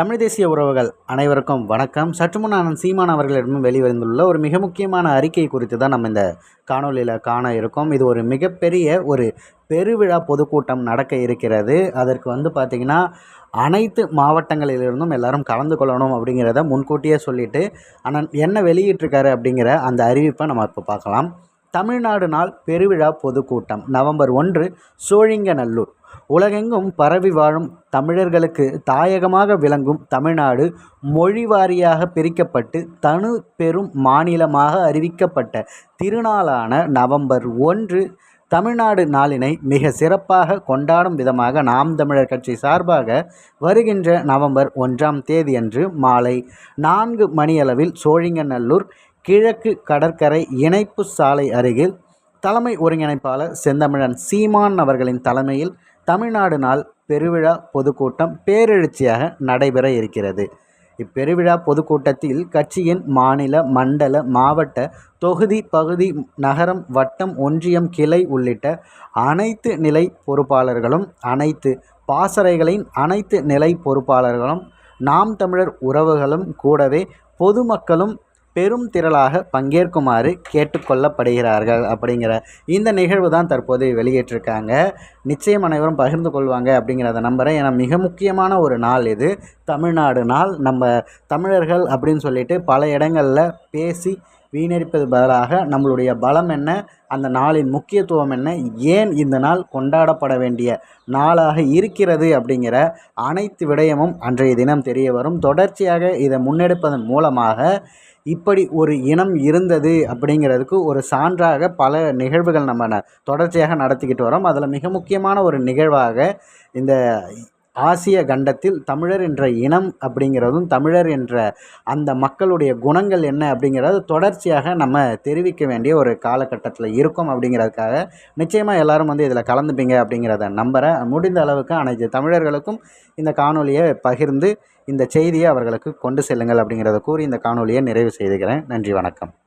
தமிழ் தேசிய உறவுகள் அனைவருக்கும் வணக்கம். சற்று முன் சீமான் அவர்களிடமும் வெளிவந்துள்ள ஒரு மிக முக்கியமான அறிக்கை குறித்து தான் நம்ம இந்த காணொலியில் காண இருக்கோம். இது ஒரு மிகப்பெரிய ஒரு பெருவிழா பொதுக்கூட்டம் நடக்க இருக்கிறது. அதற்கு வந்து பார்த்திங்கன்னா அனைத்து மாவட்டங்களிலிருந்தும் எல்லாரும் கலந்து கொள்ளணும் அப்படிங்கிறத முன்கூட்டியே சொல்லிவிட்டு ஆனால் என்ன வெளியிட்டிருக்காரு அப்படிங்கிற அந்த அறிவிப்பை நம்ம இப்போ பார்க்கலாம். தமிழ்நாடு நாள் பெருவிழா பொதுக்கூட்டம் நவம்பர் ஒன்று சோழிங்கநல்லூர். உலகெங்கும் பரவி வாழும் தமிழர்களுக்கு தாயகமாக விளங்கும் தமிழ்நாடு மொழி வாரியாக பிரிக்கப்பட்டு தனு பெரும் மாநிலமாக அறிவிக்கப்பட்ட திருநாளான நவம்பர் ஒன்று தமிழ்நாடு நாளினை மிக சிறப்பாக கொண்டாடும் விதமாக நாம் தமிழர் கட்சி சார்பாக வருகின்ற நவம்பர் ஒன்றாம் தேதியன்று மாலை நான்கு மணியளவில் சோழிங்கநல்லூர் கிழக்கு கடற்கரை இணைப்பு சாலை அருகில் தலைமை ஒருங்கிணைப்பாளர் செந்தமிழன் சீமான் அவர்களின் தலைமையில் தமிழ்நாடு நாள் பெருவிழா பொதுக்கூட்டம் பேரெழுச்சியாக நடைபெற இருக்கிறது. இப்பெருவிழா பொதுக்கூட்டத்தில் கட்சியின் மாநில மண்டல மாவட்ட தொகுதி பகுதி நகரம் வட்டம் ஒன்றியம் கிளை உள்ளிட்ட அனைத்து நிலை பொறுப்பாளர்களும் அனைத்து பாசறைகளின் அனைத்து நிலை பொறுப்பாளர்களும் நாம் தமிழர் உறவுகளும் கூடவே பொதுமக்களும் பெரும் திரளாக பங்கேற்குமாறு கேட்டுக்கொள்ளப்படுகிறார்கள் அப்படிங்கிற இந்த நிகழ்வு தான் தற்போது வெளியிட்டிருக்காங்க நிச்சயம் அனைவரும் பகிர்ந்து கொள்வாங்க அப்படிங்கிறத நம்புகிறேன் ஏன்னா மிக முக்கியமான ஒரு நாள் இது. தமிழ்நாடு நாள். நம்ம தமிழர்கள் அப்படின்னு சொல்லிட்டு பல இடங்களில் பேசி வீணடிப்பது பதிலாக நம்மளுடைய பலம் என்ன? அந்த நாளின் முக்கியத்துவம் என்ன? ஏன் இந்த நாள் கொண்டாடப்பட வேண்டிய நாளாக இருக்கிறது அப்படிங்கிற அனைத்து விடயமும் அன்றைய தினம் தெரிய வரும் தொடர்ச்சியாக இதை முன்னெடுப்பதன் மூலமாக இப்படி ஒரு இனம் இருந்தது அப்படிங்கிறதுக்கு ஒரு சான்றாக பல நிகழ்வுகள் நம்ம தொடர்ச்சியாக நடத்திக்கிட்டு வரோம். அதில் மிக முக்கியமான ஒரு நிகழ்வாக இந்த ஆசிய கண்டத்தில் தமிழர் என்ற இனம் அப்படிங்கிறதும் தமிழர் என்ற அந்த மக்களுடைய குணங்கள் என்ன அப்படிங்கிறது தொடர்ச்சியாக நம்ம தெரிவிக்க வேண்டிய ஒரு காலகட்டத்தில் இருக்கும் அப்படிங்கிறதுக்காக நிச்சயமாக எல்லாரும் வந்து இதில் கலந்துப்பீங்க அப்படிங்கிறத நம்புகிறேன் முடிந்த அளவுக்கு அனைத்து தமிழர்களுக்கும் இந்த காணொலியை பகிர்ந்து இந்த செய்தியை அவர்களுக்கு கொண்டு செல்லுங்கள் அப்படிங்கிறத கூறி இந்த காணொலியை நிறைவு செய்துகிறேன் நன்றி வணக்கம்.